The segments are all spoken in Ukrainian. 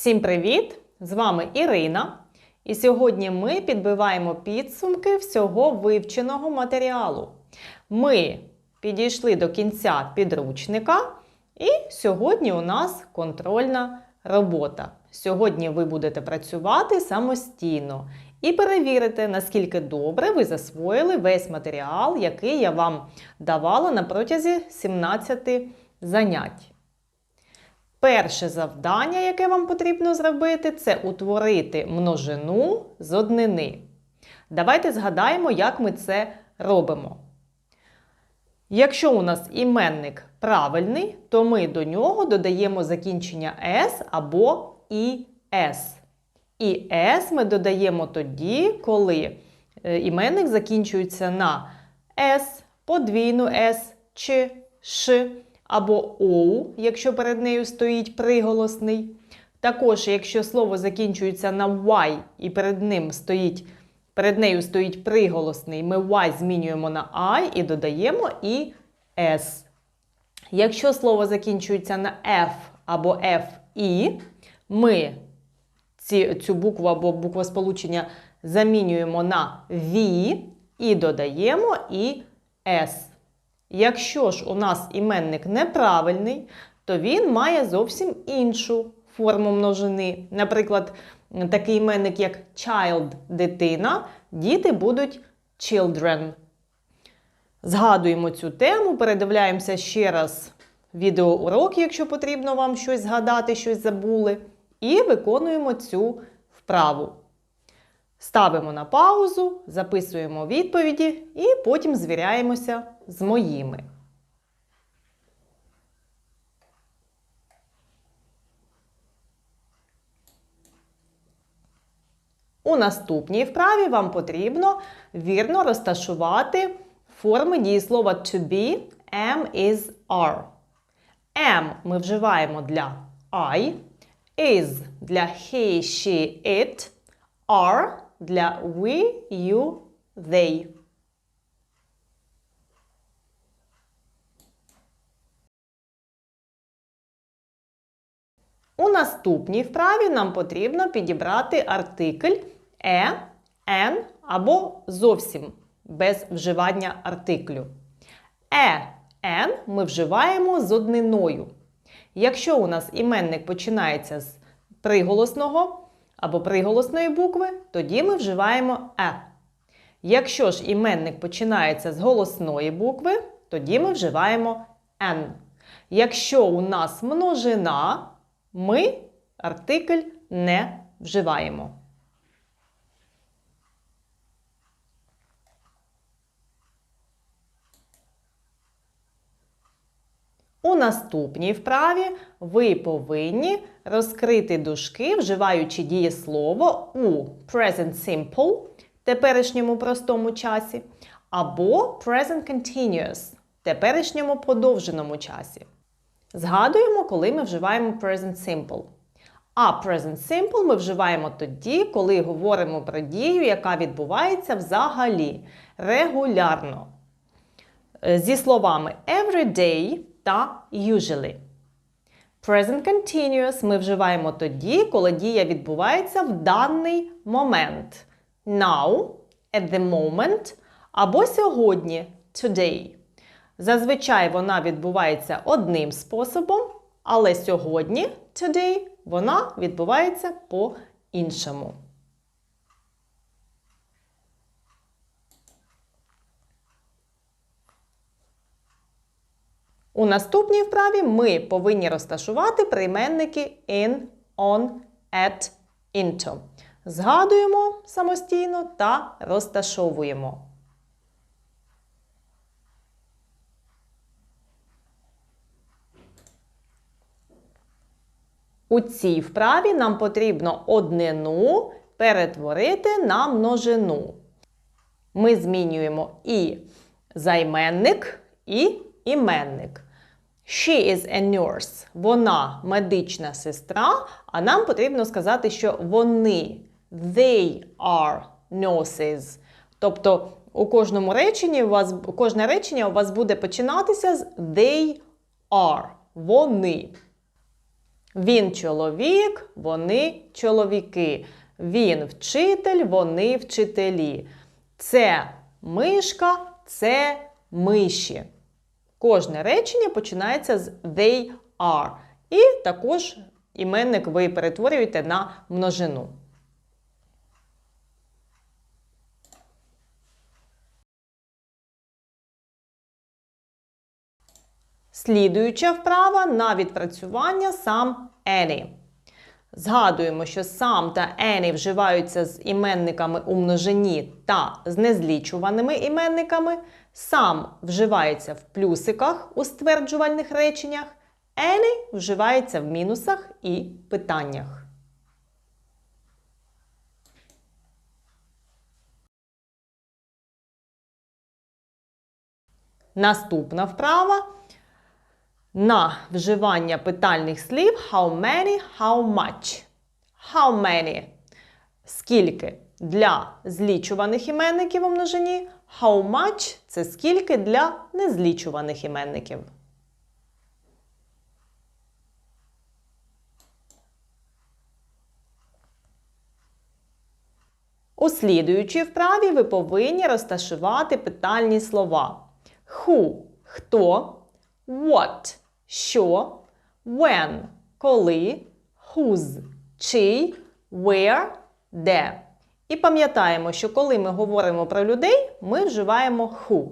Всім привіт! З вами Ірина. І сьогодні ми підбиваємо підсумки всього вивченого матеріалу. Ми підійшли до кінця підручника, і сьогодні у нас контрольна робота. Сьогодні ви будете працювати самостійно і перевірите, наскільки добре ви засвоїли весь матеріал, який я вам давала на протязі 17 занять. Перше завдання, яке вам потрібно зробити, це утворити множину з однини. Давайте згадаємо, як ми це робимо. Якщо у нас іменник правильний, то ми до нього додаємо закінчення S або «іс». І «с» ми додаємо тоді, коли е, іменник закінчується на «с», подвійну «с» чи «ш» або «оу», якщо перед нею стоїть приголосний. Також, якщо слово закінчується на «y» і перед ним стоїть, перед нею стоїть приголосний, ми «y» змінюємо на «i» і додаємо і «s». Якщо слово закінчується на F або FI, ми ці, цю букву або буквосполучення замінюємо на V і додаємо і S. Якщо ж у нас іменник неправильний, то він має зовсім іншу форму множини. Наприклад, такий іменник, як child дитина, діти будуть children. Згадуємо цю тему, передивляємося ще раз відеоурок, якщо потрібно вам щось згадати, щось забули. І виконуємо цю вправу. Ставимо на паузу, записуємо відповіді і потім звіряємося з моїми. У наступній вправі вам потрібно вірно розташувати форми дієслова to be, am, is, are. Am ми вживаємо для I, is для he, she, it, are для we, you, they. У наступній вправі нам потрібно підібрати артикль е, en або зовсім без вживання артиклю. Е, en ми вживаємо з одниною. Якщо у нас іменник починається з приголосного або приголосної букви, тоді ми вживаємо е. Якщо ж іменник починається з голосної букви, тоді ми вживаємо n. Якщо у нас множина, ми артикль не вживаємо. У наступній вправі ви повинні розкрити дужки, вживаючи дієслово у present simple теперішньому простому часі, або present continuous теперішньому подовженому часі. Згадуємо, коли ми вживаємо present simple. А present simple ми вживаємо тоді, коли говоримо про дію, яка відбувається взагалі регулярно. Зі словами every day та usually. Present continuous ми вживаємо тоді, коли дія відбувається в даний момент. Now, at the moment, або сьогодні today. Зазвичай вона відбувається одним способом, але сьогодні today вона відбувається по-іншому. У наступній вправі ми повинні розташувати прийменники in, on, at, into. Згадуємо самостійно та розташовуємо. У цій вправі нам потрібно однину перетворити на множину. Ми змінюємо і займенник, і іменник. She is a nurse. Вона медична сестра, а нам потрібно сказати, що вони they are nurses. Тобто у кожному реченні у вас кожне речення у вас буде починатися з they are. Вони. Він чоловік, вони чоловіки. Він вчитель, вони вчителі. Це мишка, це миші. Кожне речення починається з they are. І також іменник ви перетворюєте на множину. Слідуюча вправа на відпрацювання сам any. Згадуємо, що сам та any вживаються з іменниками у множині та з незлічуваними іменниками. Сам вживається в плюсиках у стверджувальних реченнях. Any вживається в мінусах і питаннях. Наступна вправа на вживання питальних слів how many, how much. How many скільки для злічуваних іменників у множині. How much це скільки для незлічуваних іменників. У слідуючій вправі ви повинні розташувати питальні слова. Who – хто, what – що, when – коли, whose – чий, where – де. І пам'ятаємо, що коли ми говоримо про людей, ми вживаємо who.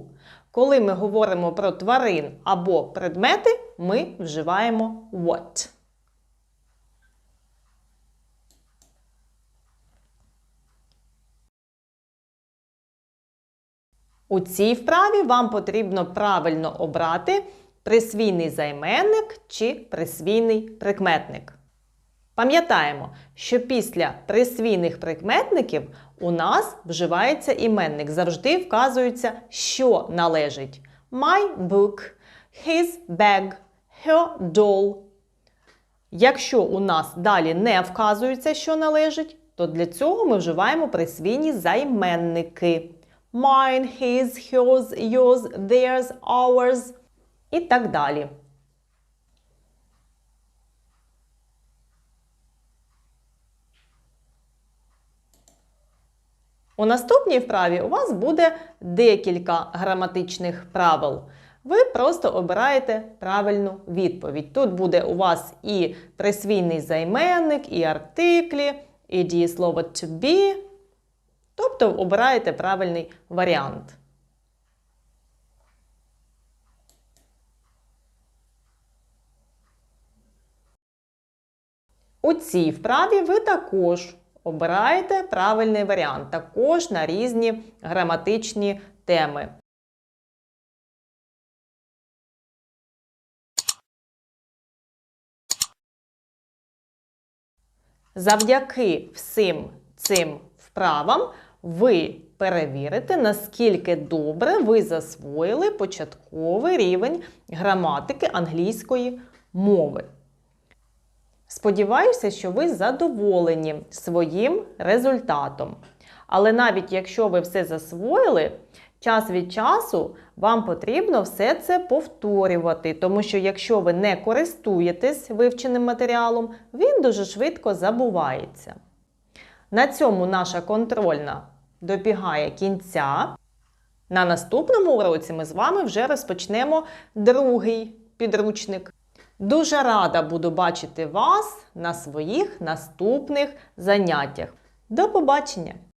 Коли ми говоримо про тварин або предмети, ми вживаємо what. У цій вправі вам потрібно правильно обрати присвійний займенник чи присвійний прикметник. Пам'ятаємо, що після присвійних прикметників у нас вживається іменник. Завжди вказується, що належить. My book, his bag, her doll. Якщо у нас далі не вказується, що належить, то для цього ми вживаємо присвійні займенники. Mine, his, hers, yours, theirs, ours і так далі. У наступній вправі у вас буде декілька граматичних правил. Ви просто обираєте правильну відповідь. Тут буде у вас і присвійний займенник, і артиклі, і дієслово to be. Тобто обираєте правильний варіант. У цій вправі ви також обираєте правильний варіант, також на різні граматичні теми. Завдяки всім цим вправам ви перевірите, наскільки добре ви засвоїли початковий рівень граматики англійської мови. Сподіваюся, що ви задоволені своїм результатом. Але навіть якщо ви все засвоїли, час від часу вам потрібно все це повторювати, тому що якщо ви не користуєтесь вивченим матеріалом, він дуже швидко забувається. На цьому наша контрольна добігає кінця. На наступному уроці ми з вами вже розпочнемо другий підручник. Дуже рада буду бачити вас на своїх наступних заняттях. До побачення!